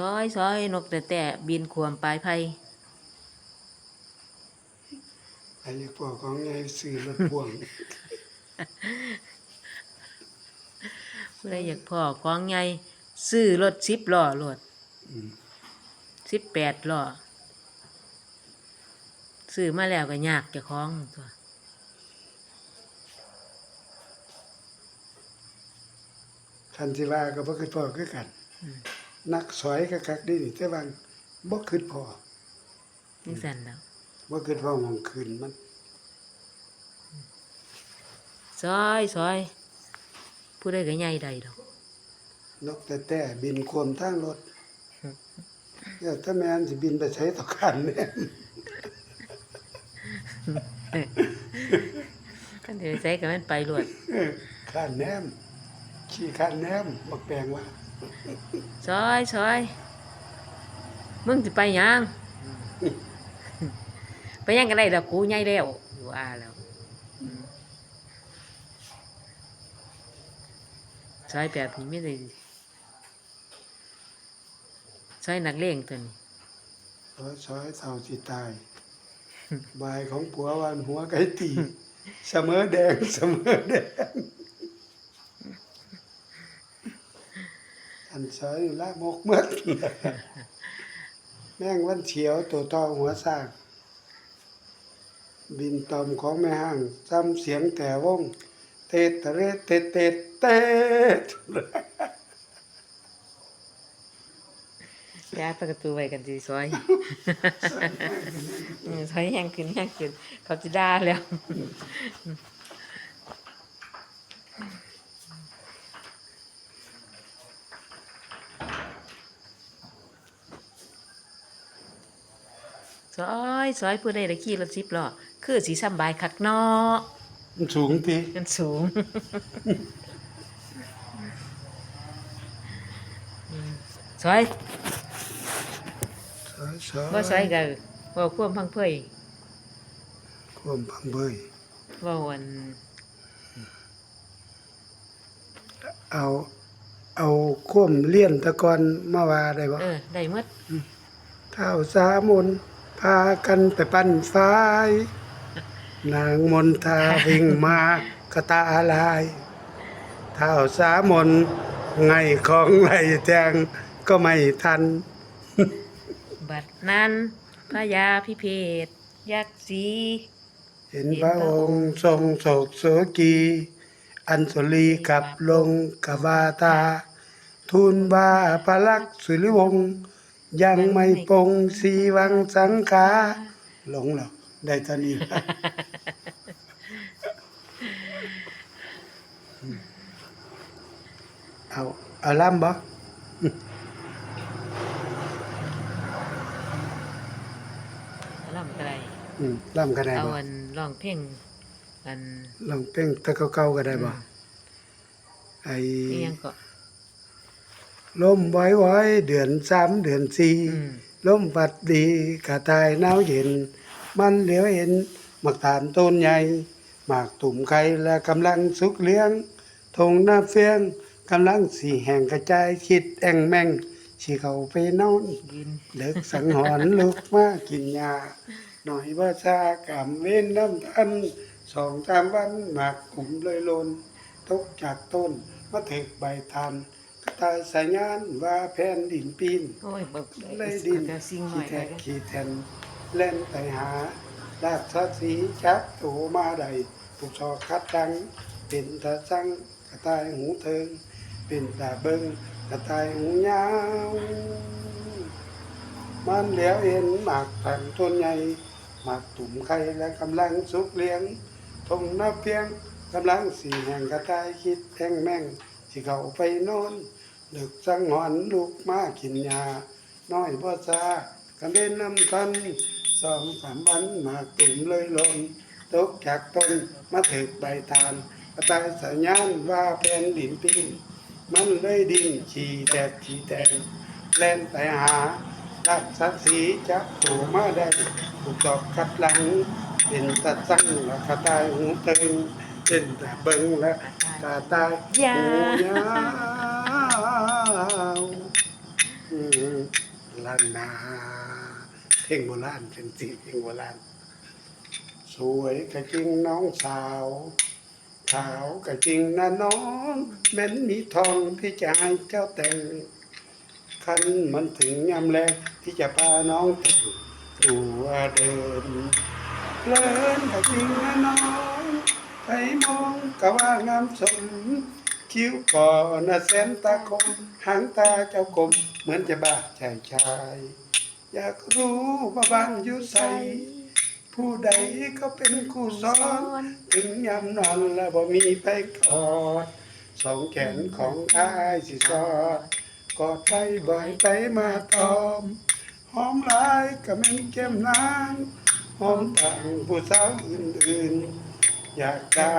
ซอยซอยนกแต่แต่บินขวมปลายไผ่ไอ้พวกของไงสื่อรถพ่วงผู้ใดอยากพ่อของใหญ่ซื้อรถสิบล้อรถอืมสิบแปดล้อซื้อมาแล้วก็ยากเจะคล้าของตัวคันสิว่าก็บ่คือพ่อคือกัน นักสอยก็คักดีนี่แต่ว่าบ่คือพ่อนี่สั่นแล้วบ่คือพ่อหมองคืนมันซอยซอยผู้ใดก็ใหญ่ใดดอกนกแต่แต่บินควมทางรถเดี๋ยวถ้าแม่นสิบินไปใช้ต่อกันเนี่ยกันเดี๋ยวใส่กับมันไปรวดข้านแนม ขี้ข้านแนมบักแปลงว่า ซอยซอยมึงสิไปหยัง ไปหยังกันได้ดอกกูใหญ่แล้วว่าแล้วอืมซอยแบบนี้ไม่ได้ซอยนักเลงตัวนี้เพราะซอยเท่าสิตาย บายของผัววันหัวไก่ตี เสมอแดงเสมอแดง อันซอยอยู่ละมกเมืดแม่งวันเฉียวตัวต่อหัวสร้างบินตอมของแม่ห้างซ้ำเสียงแต่วง เตดตเรเตดเตดเตดย้ายประตูไว้กันสิซอยซอยแห้งขึ้นแห้งขึ้น เขาจะด่าแล้ว ซอยซอยผู้ใดได้ขี่รถสิบล้อคือสีสำบายคักเนาะมันสูงทีมันสูงอืมซอยซอยซอยบ่ซอยก็บ่ควมพังเพยควมพังเบยว่าวันเอาเอาควมเลี่ยนตะกอนมาว่าได้บ่เออได้หมดเท้าสามน พากันไปปั้นฝ้าย นางมนทาวิ่งมากระตาลายเท้าสามนไงของไหลแทงก็ไม่ทัน บัดนั้นพระยาพิเพศยักษ์สีเห็นพระองค์ทรงโศกโสกี อัญชลีกลับลงกบาตา ทูลว่าพระลักษณ์สุริวงศ์ ยังไม่ปรงสีวังสังขาหลงแล้วได้ตอนนี้ เอาเอาล่ำบ่ล่ำก็ได้อืมล่ำก็ได้เอาบ่อันร้องเพลงอันลองเพ่งแตะเก่าๆก็ได้บ่อืมไอ้นี่ยังก็ ลมไว้ๆเดือนสามเดือนสี่อืมลมพัดดีกระต่ายหนาวเย็น มันเหลียวเห็นหมักตาลต้นใหญ่หมากตุ่มไข่และกำลังสุกเลี้ยงทงหน้าเฟียงกำลังสีแห่งกระจายคิดแองแมงสิเขาไปนอนยืนเลิกสังหรณ์ลุกมากินยา หน่อยว่าชากำเว้นน้ำทันสองสามวันหมากกลุ่มเลยลนตกจากต้นมาถึกใบทานกระ ต่ายสายงานว่าแผ่นดินปีนโอ้ยเบิกเลยดินจะสิ่งหน่ขี้อยแทได้กขี้แทนเล่นไปหาลากสักสีจับโตมาใดผูกชอกคัดดัง เป็นตาจังกระต่ายหูเทิง เป็นตาเบิงกระต่ายหูยาว มันเหลียวเห็นหมากผังต้นใหญ่หมากตุ่มไข่และกำลังสุกเลี้ยงทงนับเพียงกำลังสีแห่งกระต่ายคิดแท่งแม่งที่เขาไปนอน ดึกสังหอนลูกมากินยา น้อยบ่ซากันเด่นน้ำทันสองสามวันมาตุ่มเลยลนตกจากต้นมาถึกใบตาลกระต่ายสัญญาณว่าเป็นดินปีนมันเลยดินขี่แตกขี่แตกแล่นไปหารักสักสีจับถูมาได้ถูกจอบคัดหลังเป็นตาสั่งและกระตายหูตึงเป็นตาเบิงและกระตายหูยา ล้านนาเพลงโบราณเป็นสีเพลงโบราณสวยก็จริงน้องสาว ขาวก็จริงนะน้องแม้นมีทองที่จะให้เจ้าแต่งคันมันถึงยามแลงที่จะพาน้องแต่งตัวเดินเลินก็จริงนะน้องไปมองก็ว่างามสม คิ้วก่อนะแสนตาคมหางตาเจ้ากลมเหมือนจะบ้าชายชาย อยากรู้ว่าบ้านอยู่ใสผู้ใดก็เป็นคู่ซ้อนถึงยามนอนแล้วบ่มีไปกอดสองแขนของอ้ายสิสอดกอดไปบ่อยไปมาตอมหอมลายก็แม่นแก้มนางหอมต่างผู้สาวอื่นๆ อยากได้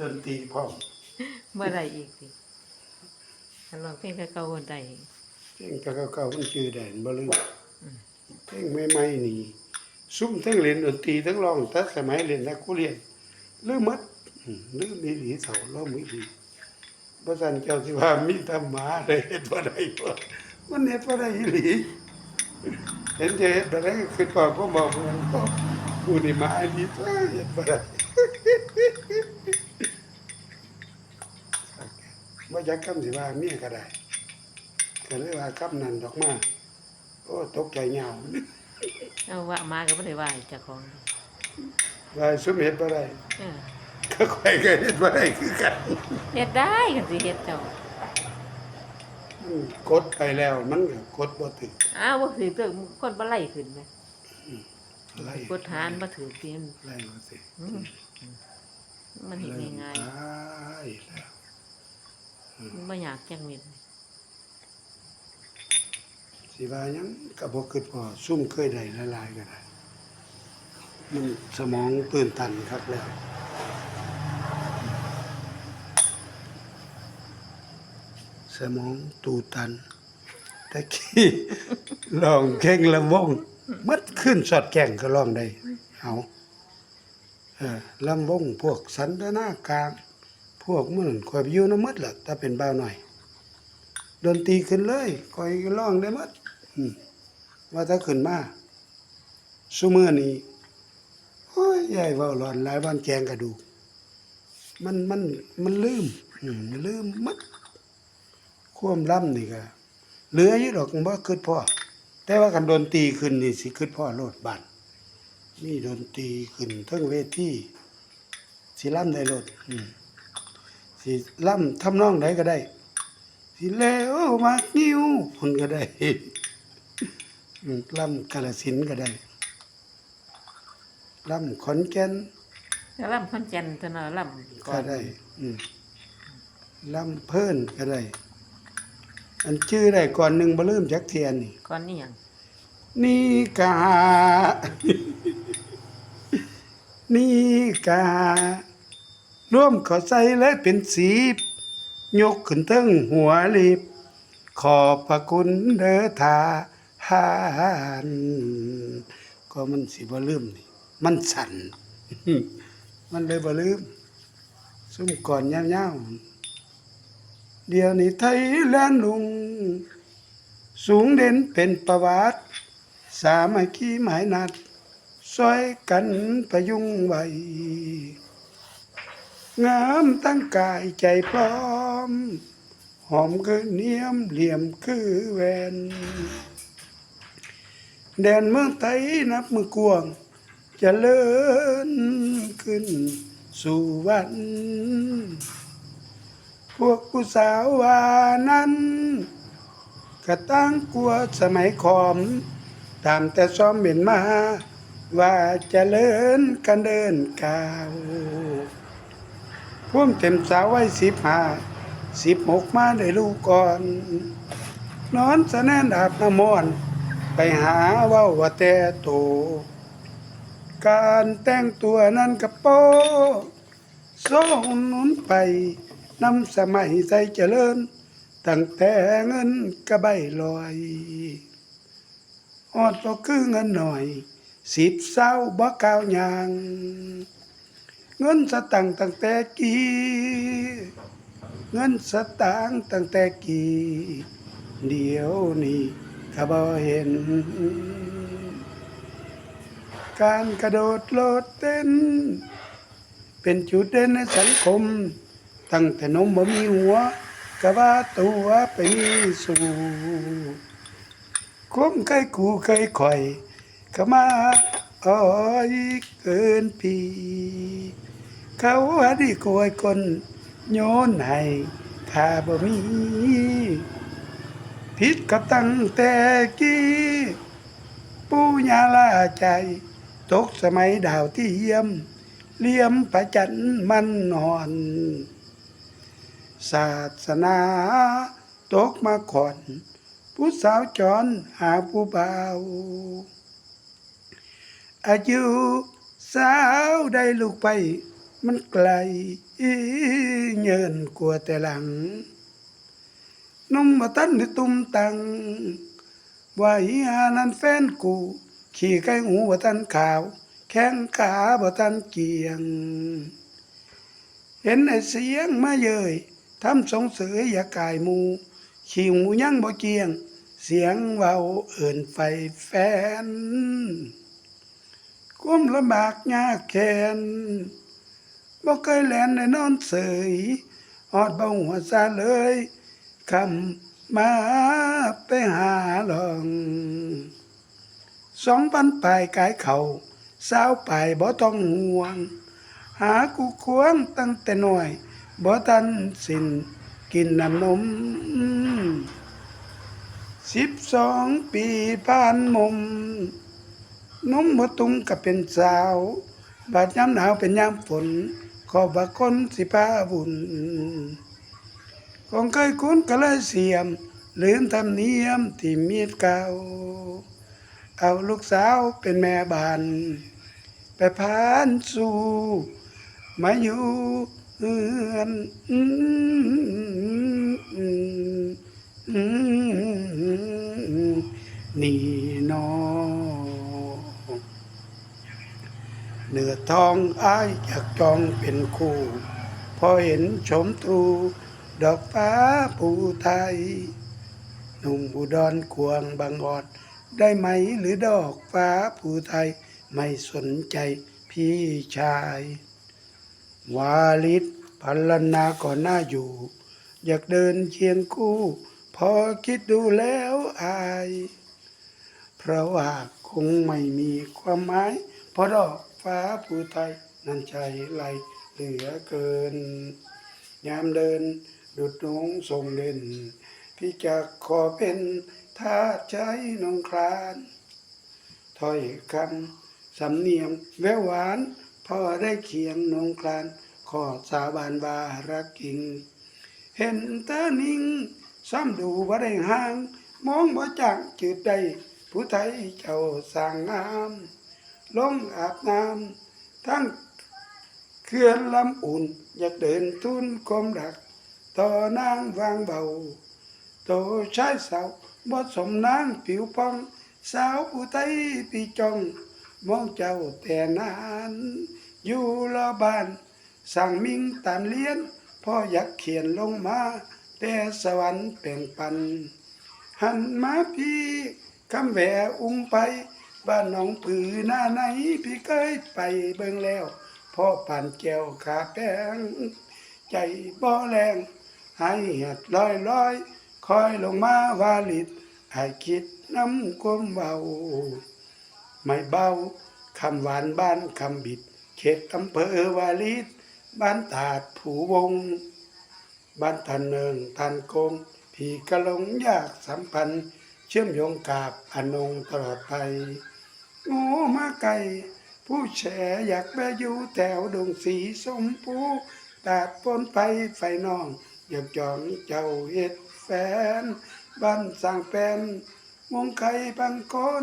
ดนตรีพร้อมเมื่อไรอีกสิฉันลองเพลงเก่าๆคนใดเพลงเก่าๆมันชื่อแดนบ่ลืมเพลงใหม่ๆนี่ซุ่มทั้งเล่นดนตรีทั้งร้องแต่สมัยเรียนแล้วกูเรียนลืมหมดอืมลืมอีหลีเสาล้มอีหลีบ่ซั่นเจ้าสิว่ามีแตหมาได้เฮ็ดบ่ได้บ่มันเฮ็ดบ่ได้อีหลีเห็นจะเฮ็ดบ่ได้ก็คือพ่อก็บอกว่าพ่อกูนี่มาอีหลีตัวเฮ็ดบ่ได้ บ่อยากคำสิว่าเมียก็ได้ก็เลยว่ากับนั่นดอกมาโอ้ตกใจเหงาเอาว่ามาก็ไม่ได้ว่าเจ้าของว่าสุมเฮ็ดบ่ได้เออก็ข่อยก็เฮ็ดบ่ได้คือกันเฮ็ดได้กันสิเฮ็ดเจ้ามันกดไปแล้วมันก็กดบ่ถึงอ้าวบ่ถือเตื้อคนบ่ไล่ขึ้นไหมไล่กดหานบ่ถือเตียนไล่บ่ถึงอืมมันเฮ็ดง่ายตายแล้วๆ มันบ่อยากจังเม็ดสิว่าหยังก็บ่คิดพอซุ่มเคยได้ละลายก็ได้มันสมองตื่นตันคักแล้ว สมองตูตันตะกี้ ลองแข่งละวงมัดขึ้นสอดแก่งก็ลองได้เอาเออลำวงพวกสันตนากลาง พวกมื่นคอยไปอยู่น้ำมัดล่ะถ้าเป็นบ้าหน่อยดนตรีขึ้นเลยคอยร้องได้หมัดว่าถ้าขึ้นมาซุมือนี้โอ้ยใหญ่เว่าหลอนหลายวันแจงกระดูกมันมันมันลืมมันลืมมัดความล่ำนี่ก็เหลืออยู่ดอกบ่คิดพ่อแต่ว่ากันดนตรีขึ้นนี่สิคิดพ่อโลดบันมีดนตรีขึ้นทั้งเวทีสิล่ำได้โลดอืม สิล่ำทำนองใดก็ได้ สิแล้วมากนิ้วพุ่นก็ได้อืมล่ำกาฬสินธุ์ก็ได้ล่ำขอนแก่นแล้วลำคอนแก่นตัวเนาะลำก่อก็นได้อืมลำเพิ่นก็ได้ อันชื่อได้ก่อนหนึ่งบ่ลืมจักเทียนนี่ก่อนนี่หยังนี่กานี่กา ร่วมขอใส่และเป็นสียกขึ้นเทั้งหัวรีบ ขอบพระคุณเด้อทาหานก็มันสิบ่ลืมนี่ มันสั่น มันเลยบ่ลืมซุ่มก่อนยาวๆเดี๋ยวนี้ไทยแลนด์ลุง สูงเด่นเป็นประวัติ สามัคคีหมายนัดซอยกันประยุงไว้ งามตั้งกายใจพร้อม หอมคือเนียมเหลี่ยมคือแวน แดนเมืองไทยนับมือกวงจะเจริญขึ้นสู่วัน พวกผู้สาววานั้นก็ตั้งกลัวสมัยขอม ตามแต่ซ้อมเหม็นมา ว่าจะเลินกันเดินกาว พ่วงเต็มสาวไว้สิบห้าสิบหกมาได้ลูกก่อน นอนสะแนนอาบน้ำมอน ไปหาเว้าว่าแต่โต การแต่งตัวนั้นกระโปส่งนุนไปนำสมัยใจเจริญ ตั้งแต่เงินกระใบลอยออดก็คือเงินหน่อย สิบเศร้าบ่กาวยาง เงินสตังค์ตั้งแต่กี่เงินสตางค์ตั้งแต่กี่เดี๋ยวนี้ก็บ่เห็น การกระโดดโลดเต้น เป็นจุดเด่นในสังคม ตั้งแต่นมบ่มีหัวก็ว่าตัวไปมีสู่คมเคยกูเคยข่อยก็มาอ้อยเกินปี เขาว่าดีกวยคนโยนให้ข้าบ่มีผิดกับตั้งแต่กี้ปูญาลาใจ ตกสมัยดาวที่เทียม เลี่ยมประจันมันนอน ศาสนาตกมาขอน ผู้สาวจรหาผู้บ่าวอายุสาวได้ลูกไป มันไกลเยินกลัวแต่หลังนุ่มมาตันได้ตุ้มตังว่าอีหานั้นแฟนกู ขี่ไก่หูบ่ทันขาว แข้งขาบ่ทันเกียง เห็นไอ้เสียงมาเยยทำสงเสืออย่ากายมูขี่หูยังบ่เกียง เสียงเว้าเอิ่นไฟแฟนก้มลำบากยากแค้น บ่เคยแลนในนอนเสยออดเบาหัวซาเลยคำมาไปหาลองสองพันปลายกายเขาสาวปลายบ่ต้องห่วง หากูควงตั้งแต่น้อยบ่ทันสิ้นกินน้ำนมสิบสองปีผ่านมุมนมบ่ตุงก็เป็นสาว บาดยามหนาวเป็นยามฝน ขอบักคนสิพาบุญของเคยคุ้นก็เลยเสียม ลืมธรรมเนียมที่มีเก่า เอาลูกสาวเป็นแม่บ้าน ไปพานสู่มาอยู่เฮือนนี่นอ เนื้อทองอ้ายอยากจองเป็นคู่ พอเห็นชมตรู ดอกฟ้าปูไทย หนุ่มอุดรควงบางออดได้ไหมหรือดอกฟ้าผู้ไทย ไม่สนใจพี่ชาย วาลิศพัลนาก่อนหน้าอยู่ อยากเดินเคียงคู่ พอคิดดูแล้วอาย เพราะว่าคงไม่มีความหมายเพราะดอก ฟ้าผู้ไทย นั้นใจไหลเหลือเกิน ยามเดินดุดนงทรงเด่น พี่จะขอเป็นทาใจนองคลานถ้อยคำสำเนียงแววหวานพ่อได้เคียงนองคลาน ขอสาบานวารักจริงเห็นตานิ่ง ซ้ำดูว่าได้ห่าง มองบ่จังจืดใดผู้ไทยเจ้าสางงาม ลงอาบน้ำทั้งเขื่อนลำอุ่น อยากเดินทุนคมรักต่อนางวางเบาโตชายสาวบ่สมนางผิวพอง สาวผู้ไทยปีจอง มองเจ้าแต่นาน อยู่ละบ้าน สั่งมิงตามเลี้ยนพ่ออยากเขียนลงมา แต่สวรรค์แป่งปัน หันมาพี่คำแหวอุ้งไป บ้านหนองผือหน้าไหนพี่เคยไปเบิ่งแล้วพ่อปั่นแก้วขาแป้งใจบ่แรงให้เห็ดลอยลอยคอยลงมาวาลิดให้คิดน้ำความเบาไม่เบาคำหวานบ้านคำบิด เขตอำเภอวาลิดบ้านตาดผูวง บ้านทันเนิงทันโกงพี่กะลงยากสัมพันธ์ เชื่อมโยงกับอนงตลอดไป โง่มาไกลผู้แฉอยากแบอยู่แถวดงสีสมพูตาดปนไปไฟนอง อยากจองเจ้าเฮ็ดแฟน บ้านสร้างแปลนวงไข่บางกอน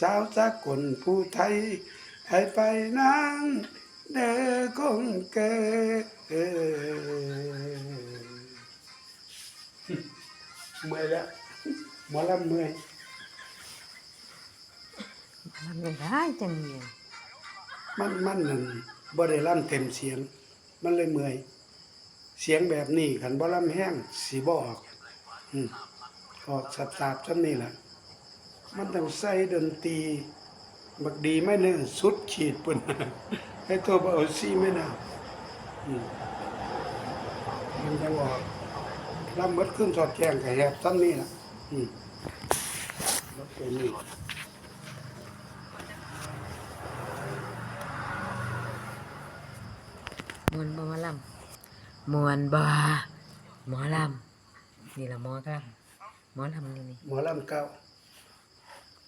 สาวจากกลผู้ไทย ให้ไปนางเด้อคงเกเมื่อยแล้วหมอลำเมื่อย ทำยังได้จังเนี่ยมันมันนั่นบ่ได้ล่ำเต็มเสียง มันเลยเมื่อย เสียงแบบนี้ขันบ่ล่ำแห้งสีบ่ออกอืมออกสับสาบๆจำนี่แหละมันต้องใส่ดนตรีบักดีไม่เนื้อสุดขีดปุ่นให้ตัวบ่เอาซีไม่น่ามมันจะออกลำเบิดขึ้นสอดแกงกับแหบซ้ำนี่ล่ะอืมแล้วตัวนี้ มวนบ่หมอลำมวนบ่หมอลำนี่ละหมอครับหมอลำนี่นี่หมอลำเก่า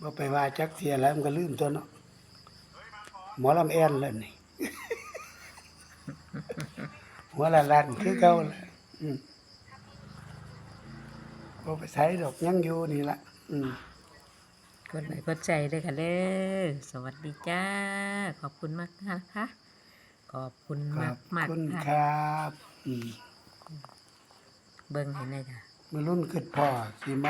บ่ไปว่าจักเสียแล้วมันก็ลืมตัวเนาะหมอลำแอนเลยนี่ หัวละลันคือเก่าแหละอืมบ่ไปใช้ดอกยังอยู่นี่ละอืมกดไลค์กดใจด้วยค่ะเด้อสวัสดีจ้า ขอบคุณมากนะคะข อบคุณขมาอกบมากคุณค่ะครับอืมเบิ่งให้หน่อยค่ะ มื้อรุ่นคิดพ่อสิมา